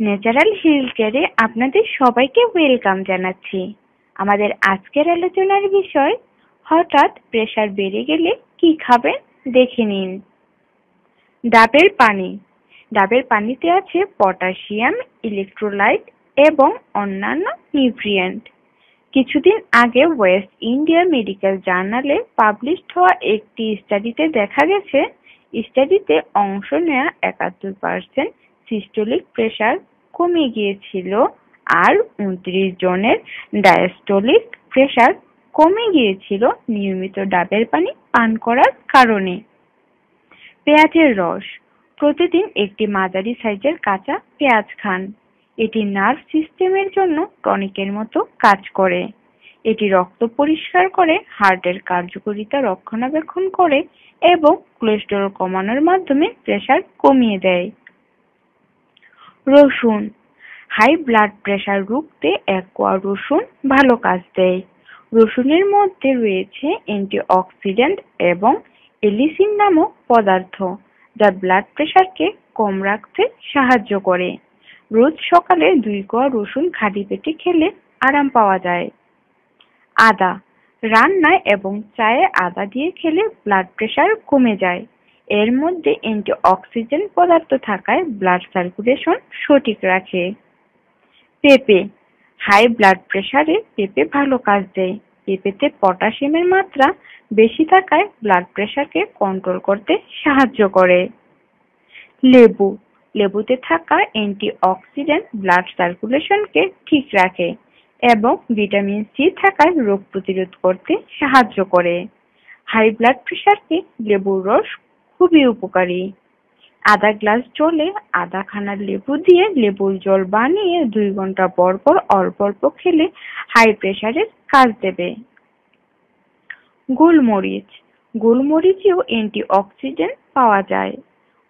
Natural health কেয়ারে আপনাদের সবাইকে ওয়েলকাম জানাচ্ছি। আমাদের আজকের আলোচনার বিষয়, হঠাৎ প্রেশার বেড়ে গেলে কি খাবেন দেখে নিন। ডাবের পানি। ডাবের পানিতে আছে পটাশিয়াম, ইলেকট্রোলাইট এবং অন্যান্য নিউট্রিয়েন্ট। কিছুদিন আগে ওয়েস্ট ইন্ডিয়া মেডিকেল জার্নালে পাবলিশড হওয়া একটি স্টাডিতে দেখা গেছে, স্টাডিতে অংশ নেওয়া একাত্তর পার্সেন্ট সিস্টোলিক প্রেশার কমে গিয়েছিল আর উনত্রিশ জনের ডায়াস্টোলিক প্রেশার কমে গিয়েছিল নিয়মিত ডাবের পানি পান করার কারণে। পেঁয়াজের রস, প্রতিদিন একটি মাঝারি সাইজের কাঁচা পেঁয়াজ খান। এটি নার্ভ সিস্টেমের জন্য টনিকের মতো কাজ করে। এটি রক্ত পরিষ্কার করে হার্টের কার্যকারিতা রক্ষণাবেক্ষণ করে এবং কোলেস্টেরল কমানোর মাধ্যমে প্রেশার কমিয়ে দেয়। রসুন। হাই ব্লাড প্রেশার রুখতে এক কোয়া রসুন ভালো কাজ দেয়। রসুনের মধ্যে রয়েছে অ্যান্টিঅক্সিডেন্ট এবং এলিসিন নামক পদার্থ, যা ব্লাড প্রেশারকে কম রাখতে সাহায্য করে। রোজ সকালে দুই কোয়া রসুন খালি পেটে খেলে আরাম পাওয়া যায়। আদা, রান্নায় এবং চায়ে আদা দিয়ে খেলে ব্লাড প্রেশার কমে যায়। এর মধ্যে অ্যান্টিঅক্সিডেন্ট পদার্থ থাকায় ব্লাড সার্কুলেশন সঠিক রাখে। পেঁপে হাই ব্লাড প্রেশারে পেঁপে ভালো কাজ দেয়। পেঁপেতে পটাশিয়ামের মাত্রা বেশি থাকায় ব্লাড প্রেশারকে কন্ট্রোল করতে সাহায্য করে। লেবু, লেবুতে থাকা অ্যান্টিঅক্সিডেন্ট ব্লাড সার্কুলেশনকে ঠিক রাখে এবং ভিটামিন সি থাকায় রোগ প্রতিরোধ করতে সাহায্য করে। হাই ব্লাড প্রেশারকে লেবুর রস খুবই উপকারী। আধা গ্লাস জলে আধা খানা লেবু দিয়ে লেবুর জল বানিয়ে দুই ঘণ্টা পর পর অল্প অল্প খেলে হাই প্রেশারের কাজ দেবে। গোলমরিচ। গোলমরিচেও অ্যান্টিঅক্সিডেন্ট পাওয়া যায়।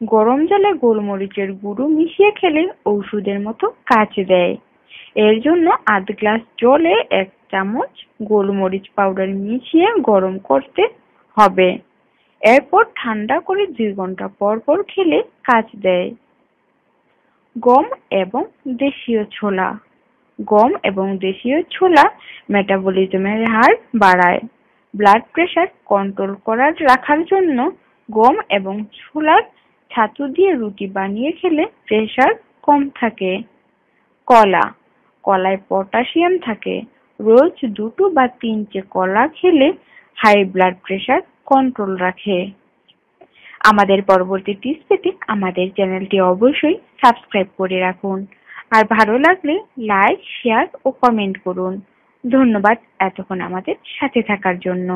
গরম জলে গোলমরিচের গুঁড়ো মিশিয়ে খেলে ওষুধের মতো কাজ দেয়। এর জন্য আধ গ্লাস জলে এক চামচ গোলমরিচ পাউডার মিশিয়ে গরম করতে হবে। এরপর ঠান্ডা করে দুই ঘণ্টা পর পর খেলে কাজ দেয়। গম এবং দেশীয় ছোলা। গম এবং দেশীয় ছোলা মেটাবলিজমের হার বাড়ায়। ব্লাড প্রেশার কন্ট্রোল করার রাখার জন্য গম এবং ছোলার ছাতু দিয়ে রুটি বানিয়ে খেলে প্রেশার কম থাকে। কলা। কলায় পটাশিয়াম থাকে। রোজ দুটো বা তিনটে কলা খেলে হাই ব্লাড প্রেশার কন্ট্রোল রাখে। আমাদের পরবর্তী টিপস পেতে আমাদের চ্যানেলটি অবশ্যই সাবস্ক্রাইব করে রাখুন। আর ভালো লাগলে লাইক শেয়ার ও কমেন্ট করুন। ধন্যবাদ এতক্ষণ আমাদের সাথে থাকার জন্য।